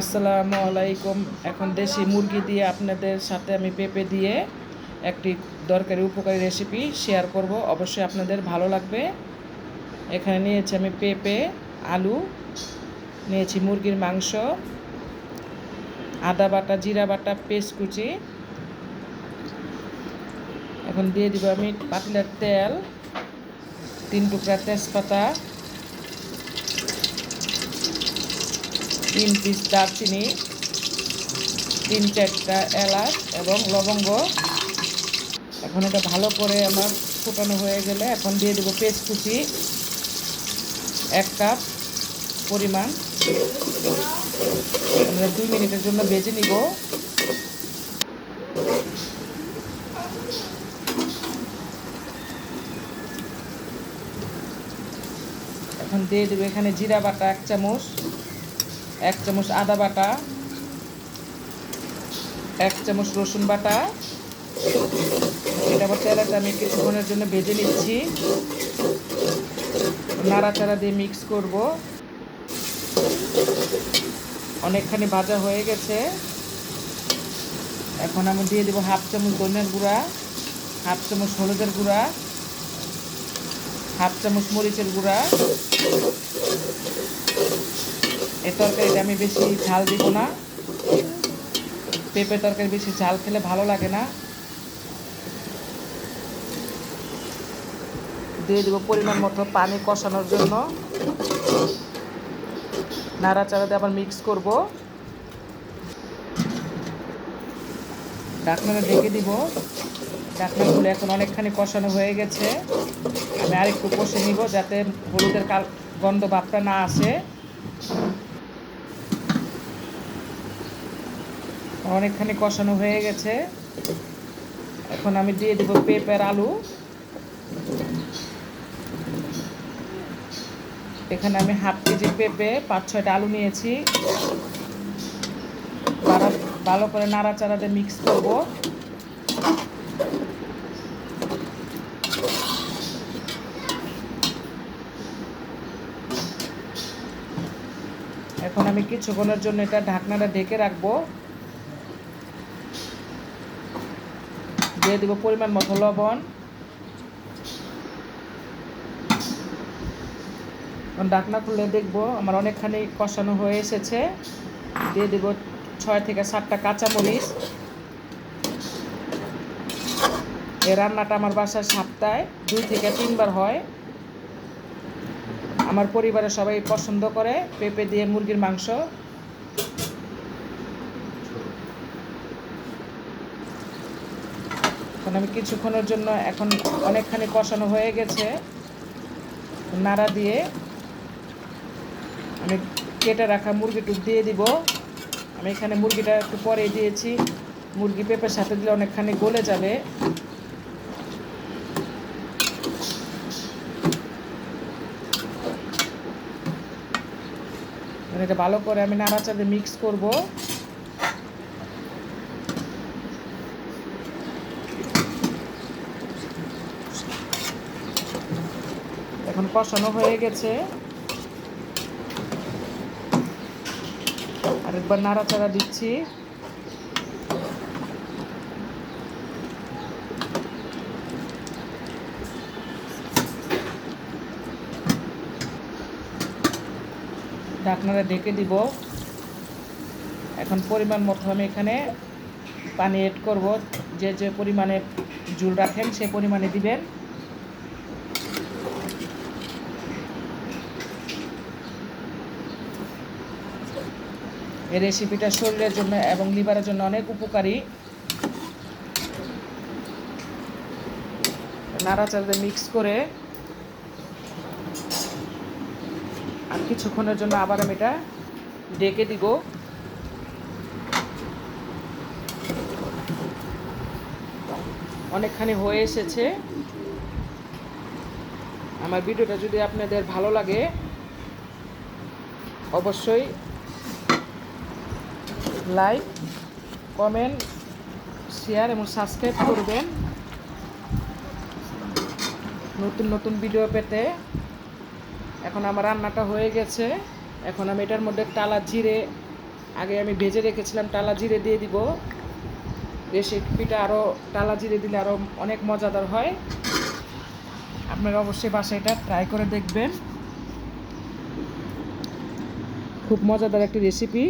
আসসালামু আলাইকুম। এখন দেশি মুরগি দিয়ে আপনাদের সাথে আমি পেঁপে দিয়ে একটি দরকারি উপকারী রেসিপি শেয়ার করব। অবশ্যই আপনাদের ভালো লাগবে। এখানে নিয়েছি আমি পেঁপে, আলু, নিয়েছি মুরগির মাংস, আদা বাটা, জিরা বাটা, পেস্ট কুচি। এখন দিয়ে দিব আমি পাতলার তেল, তিন টুকরা তেজপাতা তিন পিস দারচিনি, তিন চারটা এলাচ এবং লবঙ্গ। এখন এটা ভালো করে আমার ফুটানো হয়ে গেলে এখন দিয়ে দেবো পেস্ট কুচি এক কাপ পরিমাণ। আমরা দুই মিনিটের জন্য ভেজে নিব। এখন দিয়ে দেবো এখানে জিরা বাটা এক চামচ। এক চামচ আদা বাটা, এক চামচ রসুন বাটা। এটা আবার তেলাটা আমি কিছুক্ষণের জন্য ভেজে নিচ্ছি। নাড়াচাড়া দিয়ে মিক্স করব। অনেকখানি ভাজা হয়ে গেছে। এখন আমি দিয়ে দেবো হাফ চামচ ধনিয়ার গুঁড়া, হাফ চামচ হলুদের গুঁড়া, হাফ চামচ মরিচের গুঁড়া। এই তরকারিটা আমি বেশি ঝাল দিব না। পেঁপে তরকারি বেশি ঝাল খেলে ভালো লাগে না। দিয়ে দেবো পরিমাণ মতো পানি কষানোর জন্য। নাড়াচাড়া দিয়ে আবার মিক্স করব। ঢাকনাটা ঢেকে দিব। ঢাকনাগুলো এখন অনেকখানি কষানো হয়ে গেছে। আমি আরেকটু কষে নিব যাতে হলুদের কাল, গন্ধ ভাবটা না আসে। অনেকখানি কষানো হয়ে গেছে। এখন আমি দিয়ে দেবো পেঁপের আলু। এখানে আমি হাফ কেজি পেঁপে, পাঁচ ছয়টা আলু নিয়েছি। ভালো করে নাড়াচাড়া দিয়ে মিক্স করব। এখন আমি কিছুক্ষণের জন্য এটা ঢাকনাটা ঢেকে রাখব। দিয়ে দেবো পরিমাণ মতো লবণ। ডাকনা খুলে দেখব, আমার অনেকখানি কষানো হয়ে এসেছে। দিয়ে দেবো ছয় থেকে সাতটা কাঁচামরিচ। এই রান্নাটা আমার বাসায় সপ্তাহে দুই থেকে তিনবার হয়। আমার পরিবারের সবাই পছন্দ করে, পেঁপে দিয়ে মুরগির মাংস। এখন আমি কিছুক্ষণের জন্য এখন অনেকখানি কষানো হয়ে গেছে নাড়া দিয়ে। আমি কেটে রাখা মুরগিটুক দিয়ে দিব। আমি এখানে মুরগিটা একটু পরে দিয়েছি। মুরগি পেঁপের সাথে দিলে অনেকখানি গলে যাবে। এটা ভালো করে আমি নাড়াচাড়ে মিক্স করব। এখন কষানো হয়ে গেছে। আরেকবার নাড়াচাড়া দিচ্ছি। ঢাকনাটা ঢেকে দিব। এখন পরিমাণ মতো আমি এখানে পানি এড করব। যে যে পরিমাণে জুল রাখেন সে পরিমাণে দিবেন। এই রেসিপিটা শরীরের জন্য এবং লিভারের জন্য অনেক উপকারী। নাড়াচাড়া মিক্স করে। আর কিছুক্ষণের জন্য আবার আমি এটা ডেকে দিব। অনেকখানি হয়ে এসেছে। আমার ভিডিওটা যদি আপনাদের ভালো লাগে, অবশ্যই লাইক কমেন্ট শেয়ার এবং সাবস্ক্রাইব করবেন। নতুন নতুন ভিডিও পেতে। এখন আমার রান্নাটা হয়ে গেছে। এখন আমি এটার মধ্যে টালা জিরে, আগে আমি ভেজে রেখেছিলাম, টালা জিরে দিয়ে দিব। রেসিপিটা আরও টালা জিরে দিলে আরও অনেক মজাদার হয়। আপনারা অবশ্যই বাসায় এটা ট্রাই করে দেখবেন। খুব মজাদার একটি রেসিপি